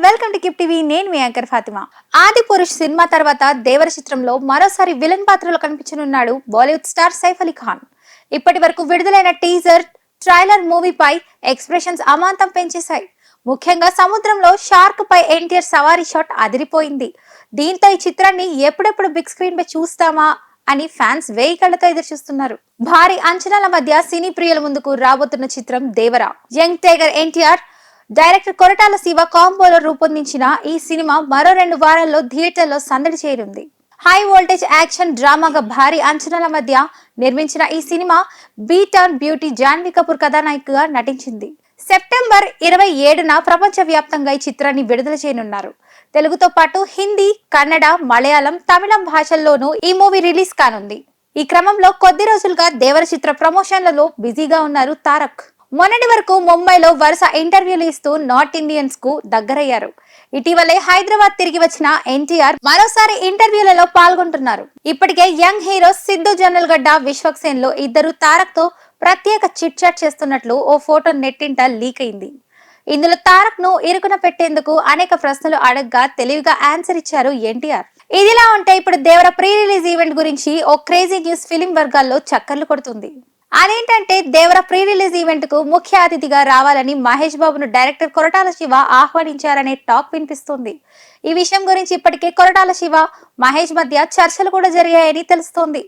Welcome to keep TV. నేను మీ anchor Fatima. ఆది పురుష్ cinema తర్వాత దేవర చిత్రంలో మరోసారి విలన్ పాత్రలో కనిపించనున్నాడు బాలీవుడ్ స్టార్ సైఫ్ అలీ ఖాన్. ఇప్పటి వరకు విడుదలైన టీజర్ ట్రైలర్ మూవీపై ఎక్స్ప్రెషన్స్ అమాంతం పెంచేశాయి. ముఖ్యంగా సముద్రంలో షార్క్ పై ఎన్టీఆర్ సవారీ షాట్ అదిరిపోయింది. దీంతో ఈ చిత్రాన్ని ఎప్పుడెప్పుడు బిగ్ స్క్రీన్ పై చూస్తామా అని ఫ్యాన్స్ వేయి కళ్ళతో ఎదురు చూస్తున్నారు భారీ అంచనాల మధ్య సినీ ప్రియుల ముందుకు రాబోతున్న చిత్రం Devara. Young tiger NTR director Koratala Siva కాంబోలో రూపొందించిన ఈ సినిమా మరో రెండు వారాల్లో థియేటర్లో సందడి చేరింది. హై వోల్టేజ్ యాక్షన్ డ్రామాగా భారీ అంచనాల మధ్య నిర్మించిన ఈ సినిమా బీట్ ఆన్ బ్యూటీ జాన్వీ కపూర్ కథానాయికగా నటించింది. సెప్టెంబర్ ఇరవై ఏడున ప్రపంచ వ్యాప్తంగా ఈ చిత్రాన్ని విడుదల చేయనున్నారు. తెలుగుతో పాటు హిందీ కన్నడ మలయాళం తమిళం భాషల్లోనూ ఈ మూవీ రిలీజ్ కానుంది. ఈ క్రమంలో కొద్ది రోజులుగా దేవర చిత్ర ప్రమోషన్లలో బిజీగా ఉన్నారు తారక్. మొన్నటి వరకు ముంబైలో వరుస ఇంటర్వ్యూలు ఇస్తూ నార్త్ ఇండియన్స్కు దగ్గరయ్యారు. ఇటీవలే హైదరాబాద్ తిరిగి వచ్చిన ఎన్టీఆర్ మరోసారి ఇంటర్వ్యూలలో పాల్గొంటున్నారు. ఇప్పటికే యంగ్ హీరో సిద్ధు గడ్డ విశ్వక్సేన్లో ఇద్దరు తారక్తో ప్రత్యేక చిట్ చాట్ చేస్తున్నట్లు ఓ ఫోటో నెట్టింట లీక్ అయింది. ఇందులో తారక్ను ఇరుకున పెట్టేందుకు అనేక ప్రశ్నలు అడగ్గా తెలివిగా ఆన్సర్ ఇచ్చారు ఎన్టీఆర్. ఇదిలా ఉంటే ఇప్పుడు దేవర ప్రీ రిలీజ్ ఈవెంట్ గురించి ఓ క్రేజీ న్యూస్ ఫిలిం వర్గాల్లో చక్కర్లు కొడుతుంది. అదేంటంటే దేవర ప్రీ రిలీజ్ ఈవెంట్కు ముఖ్య అతిథిగా రావాలని మహేష్ బాబును డైరెక్టర్ కొరటాల శివ ఆహ్వానించారనే టాక్ వినిపిస్తుంది. ఈ విషయం గురించి ఇప్పటికే కొరటాల శివ మహేష్ మధ్య చర్చలు కూడా జరిగాయని తెలుస్తోంది.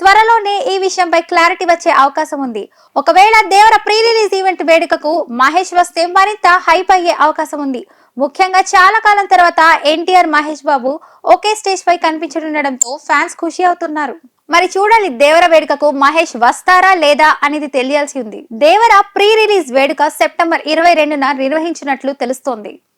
త్వరలోనే ఈ విషయంపై క్లారిటీ వచ్చే అవకాశం ఉంది. ఒకవేళ దేవర ప్రీ రిలీజ్ ఈవెంట్ వేడుకకు మహేష్ వస్తే మరింత హైప్ అయ్యే అవకాశం ఉంది. ముఖ్యంగా చాలా కాలం తర్వాత ఎన్టీఆర్ మహేష్ బాబు ఒకే స్టేజ్ పై కనిపించనుండడంతో ఫ్యాన్స్ ఖుషి అవుతున్నారు. మరి చూడాలి దేవర వేడుకకు మహేష్ వస్తారా లేదా అనేది తెలియాల్సి ఉంది. దేవర ప్రీ రిలీజ్ వేడుక సెప్టెంబర్ ఇరవై రెండున నిర్వహించినట్లు తెలుస్తోంది.